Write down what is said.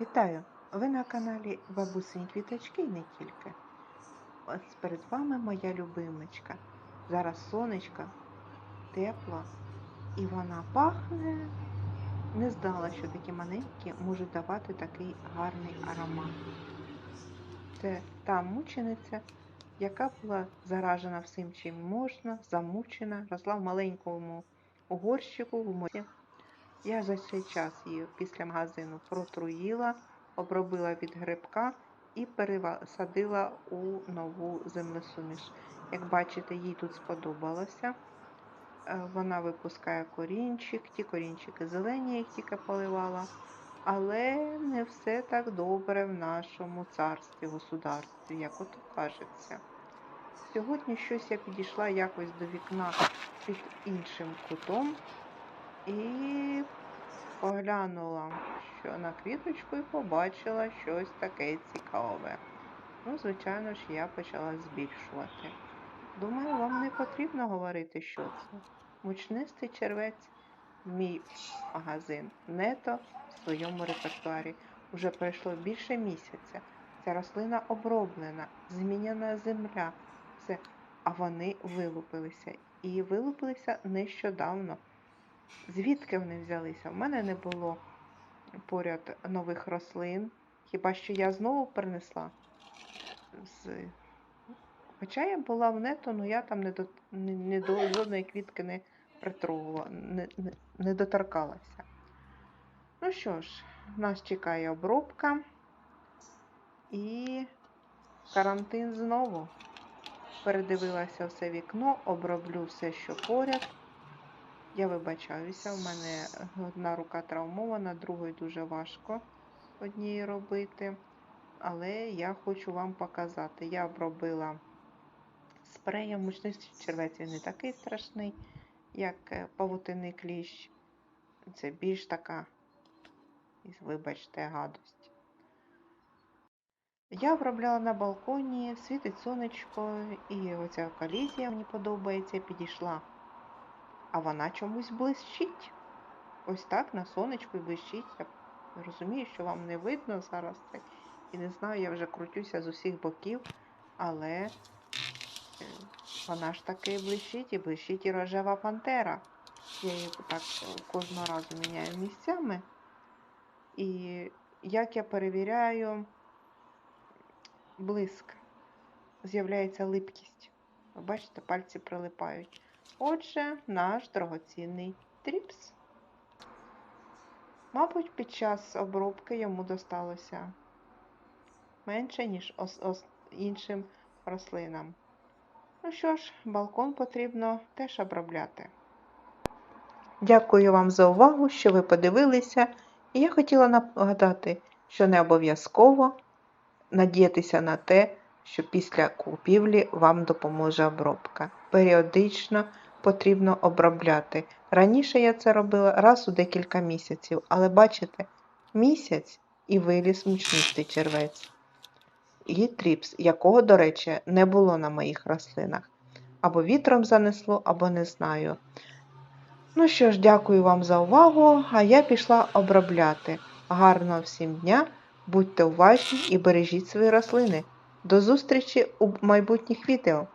Вітаю! Ви на каналі Бабусині Квіточки і не тільки. Ось перед вами моя любимочка. Зараз сонечко, тепла, і вона пахне. Не знала, що такі маленькі можуть давати такий гарний аромат. Це та мучениця, яка була заражена всім, чим можна, замучена, росла в маленькому горщику в морі. Я за цей час її після магазину протруїла, обробила від грибка і пересадила у нову землесуміш. Як бачите, їй тут сподобалося. Е, Вона випускає корінчик, ті корінчики зелені, їх тільки поливала. Але не все так добре в нашому царстві, государстві, як ото кажеться. Сьогодні щось я підійшла якось до вікна під іншим кутом і поглянула що на квіточку і побачила щось таке цікаве. Ну, звичайно ж, я почала збільшувати. Думаю, вам не потрібно говорити, що це. Мучнистий червець, мій магазин, нето в своєму репертуарі. Уже пройшло більше місяця. Ця рослина оброблена, змінена земля. Все. А вони вилупилися. І вилупилися нещодавно. Звідки вони взялися? У мене не було поряд нових рослин. Хіба що я знову принесла з. Хоча я була в нето, але я там не до, не, не до жодної квітки не притрогувала, не, не, не доторкалася. Ну що ж, нас чекає обробка і карантин знову. Передивилася все вікно, оброблю все, що поряд. Я вибачаюся, у мене одна рука травмована, другою дуже важко однієї робити. Але я хочу вам показати. Я обробила спреєм мучнистий червець, він не такий страшний, як е, павутинний кліщ. Це більш така, вибачте, гадость. Я обробляла на балконі, світить сонечко, і оця колізія мені подобається, підійшла а вона чомусь блищить. Ось так на сонечку блищить. Я розумію, що вам не видно зараз це. І не знаю, я вже крутюся з усіх боків, але е, вона ж таки блищить і блищить і рожева пантера. Я її так кожного разу міняю місцями. І як я перевіряю блиск, з'являється липкість. Бачите, пальці прилипають. Отже, наш дорогоцінний тріпс. Мабуть, під час обробки йому досталося менше, ніж іншим рослинам. Ну що ж, балкон потрібно теж обробляти. Дякую вам за увагу, що ви подивилися. І я хотіла нагадати, що не обов'язково надіятися на те, що після купівлі вам допоможе обробка. Періодично потрібно обробляти. Раніше я це робила раз у декілька місяців, але бачите, місяць і виліз мучнистий червець. І тріпс, якого, до речі, не було на моїх рослинах. Або вітром занесло, або не знаю. Ну що ж, дякую вам за увагу, а я пішла обробляти. Гарного всім дня, будьте уважні і бережіть свої рослини. До зустрічі у майбутніх відео!